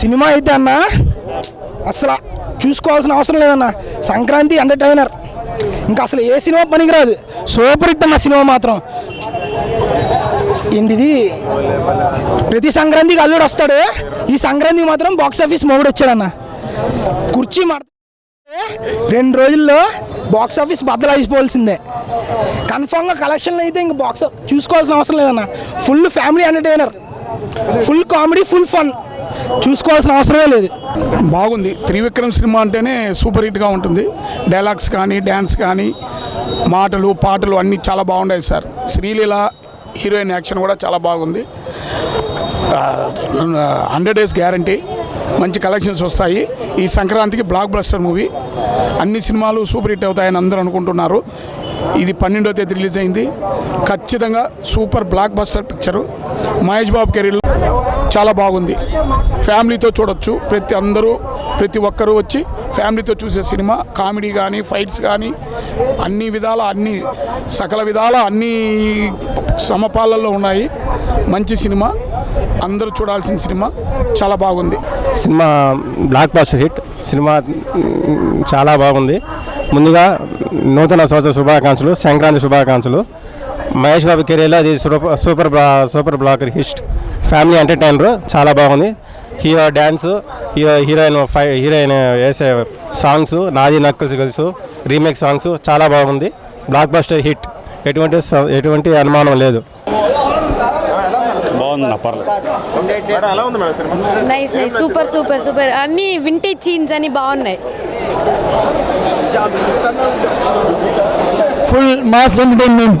Cinema అయితే అన్న అసలు చూసుకోవాల్సిన అవసరం లేదన్న. సంక్రాంతి ఎంటర్టైనర్ ఇంకా అసలు ఏ సినిమా పనికిరాదు. సూపర్ హిట్ అన్న సినిమా మాత్రం. ఏంటిది? ప్రతి సంక్రాంతికి అల్లుడు వస్తాడు. ఈ సంక్రాంతికి మాత్రం బాక్స్ ఆఫీస్ మొగుడు వచ్చాడన్న. కుర్చీ మాట రెండు రోజుల్లో బాక్స్ ఆఫీస్ బద్దలైపోవాల్సిందే కన్ఫామ్గా కలెక్షన్లు అయితే ఇంక బాక్స్ చూసుకోవాల్సిన అవసరం లేదన్న. Full family entertainer full comedy full fun చూసుకోవాల్సిన అవసరమే లేదు. బాగుంది. త్రివిక్రమ్ సినిమా అంటేనే సూపర్ హిట్గా ఉంటుంది. డైలాగ్స్ కానీ డ్యాన్స్ కానీ మాటలు పాటలు అన్నీ చాలా బాగున్నాయి సార్. శ్రీలీల హీరోయిన్ యాక్షన్ కూడా చాలా బాగుంది. Hundred days guarantee. మంచి కలెక్షన్స్ వస్తాయి. ఈ సంక్రాంతికి బ్లాక్ బస్టర్ మూవీ అన్ని సినిమాలు సూపర్ హిట్ అవుతాయని అందరూ అనుకుంటున్నారు. ఇది పన్నెండో తేదీ రిలీజ్ అయింది. ఖచ్చితంగా super blockbuster picture Mahesh Babu career చాలా బాగుంది. ఫ్యామిలీతో చూడొచ్చు. ప్రతి అందరూ ప్రతి ఒక్కరూ వచ్చి ఫ్యామిలీతో చూసే సినిమా కామెడీ కానీ ఫైట్స్ కానీ అన్ని విధాల అన్ని సకల విధాల అన్ని సమపాలల్లో ఉన్నాయి. మంచి సినిమా. అందరూ చూడాల్సిన సినిమా. చాలా బాగుంది. Cinema blockbuster hit. Cinema చాలా బాగుంది. ముందుగా నూతన సంవత్సర శుభాకాంక్షలు సంక్రాంతి శుభాకాంక్షలు. మహేష్ బాబు కెరీర్లో అది super super super blocker hit family entertainer. చాలా బాగుంది. హీరో డ్యాన్స్ హీరో హీరోయిన్ ఫై హీరోయిన్ వేసే సాంగ్స్ నాది నక్కల్స్ గల్స్ రీమేక్ సాంగ్స్ చాలా బాగుంది. Blockbuster hit. ఎటువంటి ఎటువంటి అనుమానం లేదు. నైస్ సూపర్ సూపర్ సూపర్ అన్ని వింటేజ్ సీన్స్ అని బాగున్నాయి. Full mass entertainment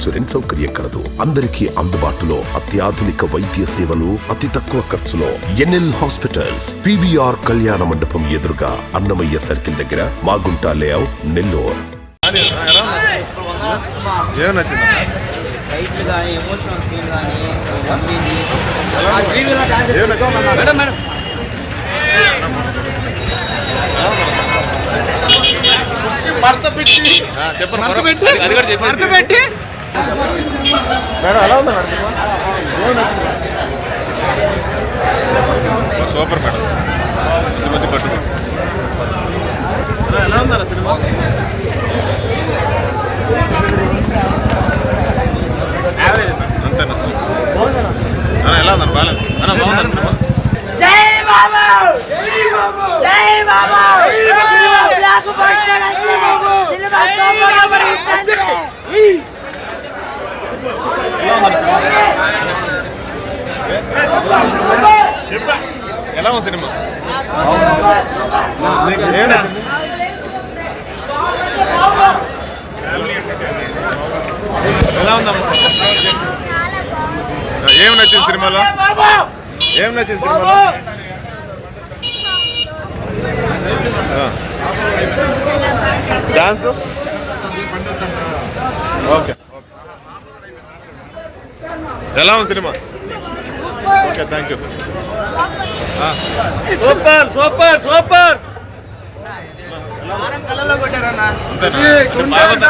ఇన్సూరెన్స్ సౌకర్యం కలదు. అందరికీ అందుబాటులో అత్యాధునిక వైద్య సేవలు అతి తక్కువ ఖర్చులో. ఎన్ఎల్ హాస్పిటల్స్ పివిఆర్ కళ్యాణ మండపం ఎదురుగా అన్నమయ్య సర్కిల్ దగ్గర మాగుంట లేఅవుట్ నెల్లూరు. ఫైట్లు కానీ మేడం మేడం. చెప్పండి అది కూడా చెప్పండి మేడం ఎలా ఉంది మేడం? నచ్చింది సూపర్ మేడం. మంచి మంచి పట్టు ఎలా ఉందా సినిమా? సూపర్. అన్న ఎలా ఉందన్న? బాగాలేదు. అన్న బాగుందా సినిమా? నచ్చింది? ఎలా ఉంది సినిమా? ఎలా ఉందమ్మా? ఏం నచ్చింది సినిమాలో? ఏం నచ్చింది సినిమాలో? డాన్స్? ఓకే. ఎలా ఉంది cinema? Okay thank you super super super అంతేనా? బాగుందా?